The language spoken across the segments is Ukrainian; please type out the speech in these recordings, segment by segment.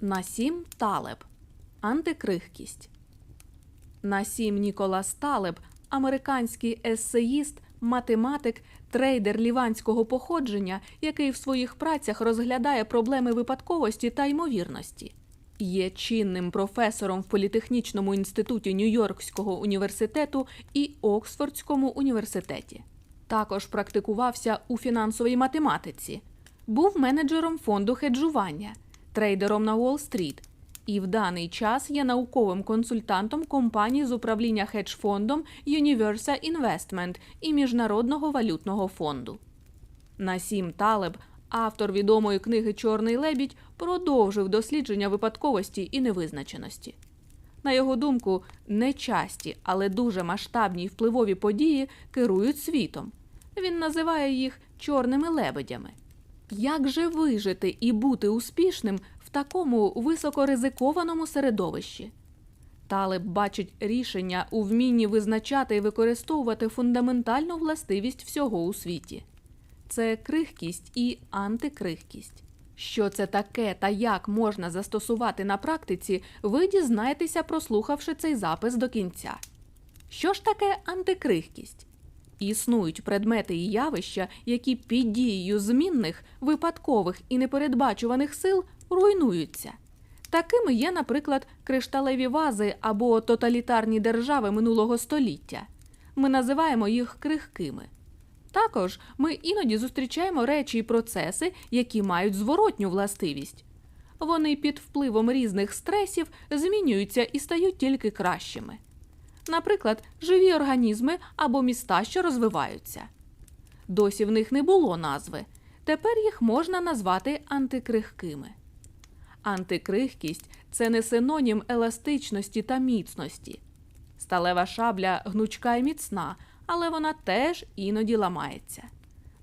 Насім Талеб Антикрихкість. Насім Ніколас Талеб американський есеїст, математик, трейдер ліванського походження, який в своїх працях розглядає проблеми випадковості та ймовірності. Є чинним професором в політехнічному інституті Нью-Йоркського університету і Оксфордському університеті. Також практикувався у фінансовій математиці, був менеджером фонду хеджування, трейдером на Уолл-стріт і в даний час є науковим консультантом компанії з управління хедж-фондом Universa Investment і Міжнародного валютного фонду. Насім Талеб, автор відомої книги Чорний лебідь, продовжив дослідження випадковості і невизначеності. На його думку, нечасті, але дуже масштабні й впливові події керують світом. Він називає їх чорними лебедями. Як же вижити і бути успішним в такому високоризикованому середовищі? Талеб бачить рішення у вмінні визначати і використовувати фундаментальну властивість всього у світі. Це крихкість і антикрихкість. Що це таке та як можна застосувати на практиці, ви дізнаєтеся, прослухавши цей запис до кінця. Що ж таке антикрихкість? Існують предмети і явища, які під дією змінних, випадкових і непередбачуваних сил руйнуються. Такими є, наприклад, кришталеві вази або тоталітарні держави минулого століття. Ми називаємо їх крихкими. Також ми іноді зустрічаємо речі і процеси, які мають зворотню властивість. Вони під впливом різних стресів змінюються і стають тільки кращими. Наприклад, живі організми або міста, що розвиваються. Досі в них не було назви. Тепер їх можна назвати антикрихкими. Антикрихкість це не синонім еластичності та міцності. Сталева шабля гнучка і міцна, але вона теж іноді ламається.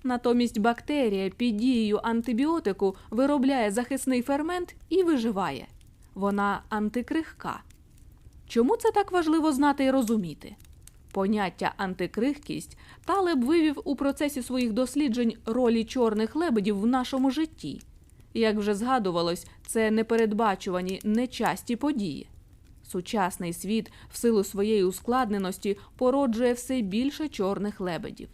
Натомість бактерія під дією антибіотику виробляє захисний фермент і виживає. Вона антикрихка. Чому це так важливо знати і розуміти? Поняття антикрихкість Талеб вивів у процесі своїх досліджень ролі чорних лебедів в нашому житті. Як вже згадувалось, це непередбачувані нечасті події. Сучасний світ в силу своєї ускладненості породжує все більше чорних лебедів.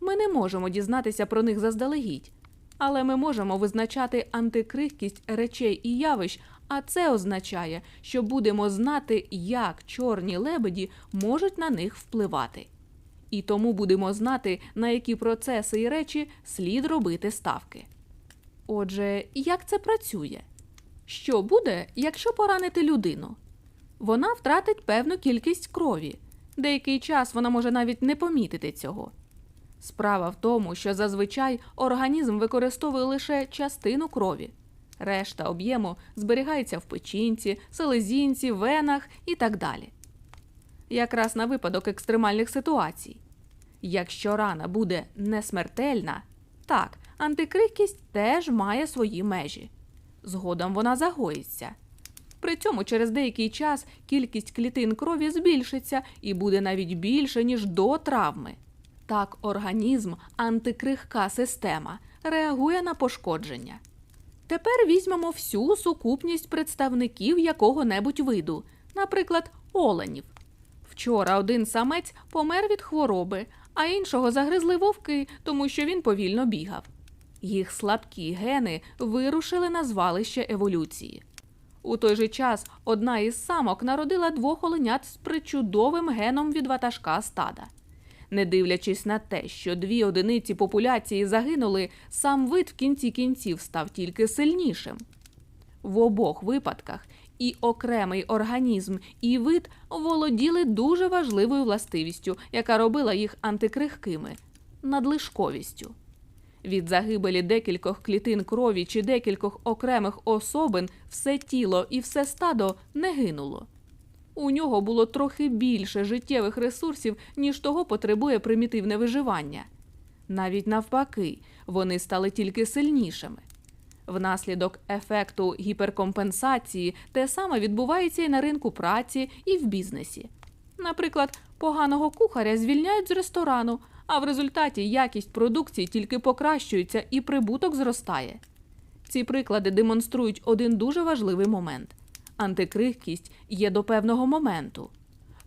Ми не можемо дізнатися про них заздалегідь, але ми можемо визначати антикрихкість речей і явищ, а це означає, що будемо знати, як чорні лебеді можуть на них впливати. І тому будемо знати, на які процеси і речі слід робити ставки. Отже, як це працює? Що буде, якщо поранити людину? Вона втратить певну кількість крові. Деякий час вона може навіть не помітити цього. Справа в тому, що зазвичай організм використовує лише частину крові. Решта об'єму зберігається в печінці, селезінці, венах і так далі. Якраз на випадок екстремальних ситуацій. Якщо рана буде несмертельна, так, антикрихкість теж має свої межі. Згодом вона загоїться. При цьому через деякий час кількість клітин крові збільшиться і буде навіть більше, ніж до травми. Так організм, антикрихка система, реагує на пошкодження. Тепер візьмемо всю сукупність представників якого-небудь виду, наприклад, оленів. Вчора один самець помер від хвороби, а іншого загризли вовки, тому що він повільно бігав. Їх слабкі гени вирушили на звалище еволюції. У той же час одна із самок народила двох оленят з причудовим геном від ватажка стада. Не дивлячись на те, що дві одиниці популяції загинули, сам вид в кінці кінців став тільки сильнішим. В обох випадках і окремий організм, і вид володіли дуже важливою властивістю, яка робила їх антикрихкими надлишковістю. Від загибелі декількох клітин крові чи декількох окремих особин все тіло і все стадо не гинуло. У нього було трохи більше життєвих ресурсів, ніж того потребує примітивне виживання. Навіть навпаки, вони стали тільки сильнішими. Внаслідок ефекту гіперкомпенсації те саме відбувається і на ринку праці, і в бізнесі. Наприклад, поганого кухаря звільняють з ресторану, а в результаті якість продукції тільки покращується і прибуток зростає. Ці приклади демонструють один дуже важливий момент: антикрихкість є до певного моменту.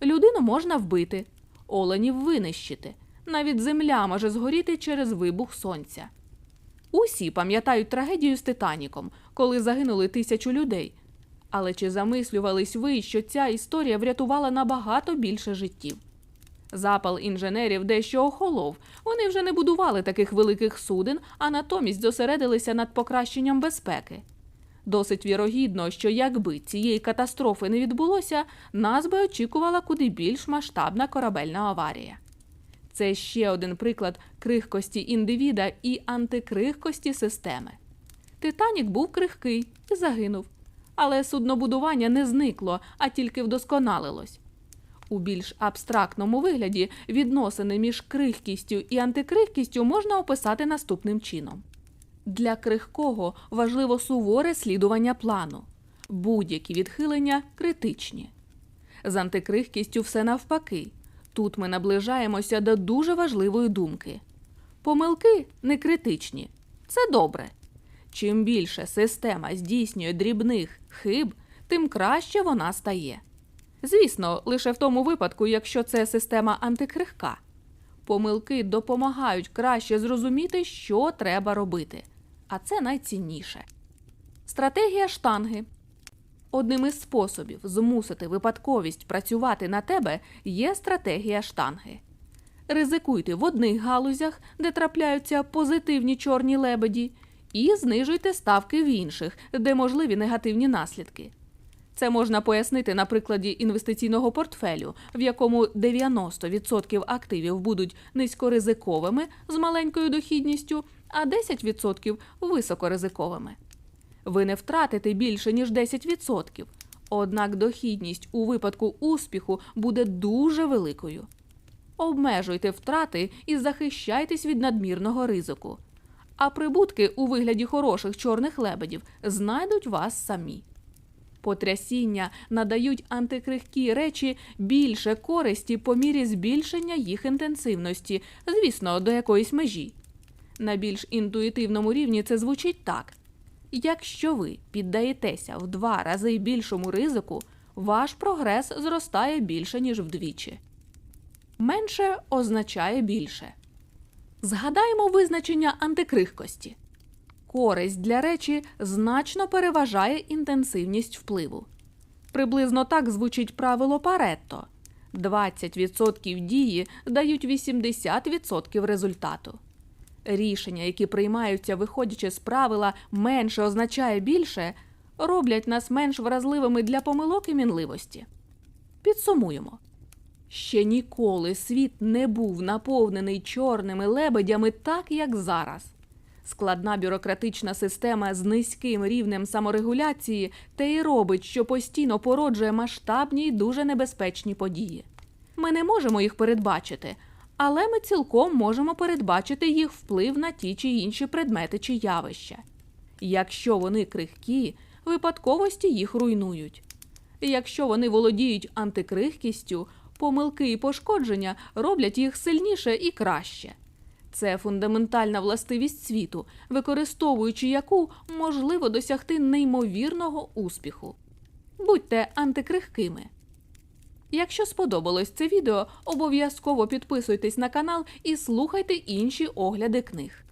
Людину можна вбити, оленів винищити, навіть земля може згоріти через вибух сонця. Усі пам'ятають трагедію з Титаніком, коли загинули тисячу людей. Але чи замислювались ви, що ця історія врятувала набагато більше життів? Запал інженерів дещо охолов. Вони вже не будували таких великих суден, а натомість зосередилися над покращенням безпеки. Досить вірогідно, що якби цієї катастрофи не відбулося, нас би очікувала куди більш масштабна корабельна аварія. Це ще один приклад крихкості індивіда і антикрихкості системи. Титанік був крихкий і загинув, але суднобудування не зникло, а тільки вдосконалилось. У більш абстрактному вигляді відносини між крихкістю і антикрихкістю можна описати наступним чином. Для крихкого важливо суворе слідування плану. Будь-які відхилення критичні. З антикрихкістю все навпаки. Тут ми наближаємося до дуже важливої думки. Помилки не критичні. Це добре. Чим більше система здійснює дрібних хиб, тим краще вона стає. Звісно, лише в тому випадку, якщо це система антикрихка. Помилки допомагають краще зрозуміти, що треба робити. А це найцінніше. Стратегія штанги. Одним із способів змусити випадковість працювати на тебе є стратегія штанги. Ризикуйте в одних галузях, де трапляються позитивні чорні лебеді, і знижуйте ставки в інших, де можливі негативні наслідки. Це можна пояснити на прикладі інвестиційного портфелю, в якому 90% активів будуть низькоризиковими з маленькою дохідністю, а 10% високоризиковими. Ви не втратите більше, ніж 10%, однак дохідність у випадку успіху буде дуже великою. Обмежуйте втрати і захищайтесь від надмірного ризику. А прибутки у вигляді хороших чорних лебедів знайдуть вас самі. Потрясіння надають антикрихкі речі більше користі по мірі збільшення їх інтенсивності, звісно, до якоїсь межі. На більш інтуїтивному рівні це звучить так: якщо ви піддаєтеся в два рази більшому ризику, ваш прогрес зростає більше, ніж вдвічі. Менше означає більше. Згадаємо визначення антикрихкості. Користь для речі значно переважає інтенсивність впливу. Приблизно так звучить правило Паретто: 20% дії дають 80% результату. Рішення, які приймаються, виходячи з правила менше означає більше, роблять нас менш вразливими для помилок і мінливості. Підсумуємо. Ще ніколи світ не був наповнений чорними лебедями так, як зараз. Складна бюрократична система з низьким рівнем саморегуляції те й робить, що постійно породжує масштабні й дуже небезпечні події. Ми не можемо їх передбачити, але ми цілком можемо передбачити їх вплив на ті чи інші предмети чи явища. Якщо вони крихкі, випадковості їх руйнують. Якщо вони володіють антикрихкістю, помилки і пошкодження роблять їх сильніше і краще. Це фундаментальна властивість світу, використовуючи яку можливо досягти неймовірного успіху. Будьте антикрихкими. Якщо сподобалось це відео, обов'язково підписуйтесь на канал і слухайте інші огляди книг.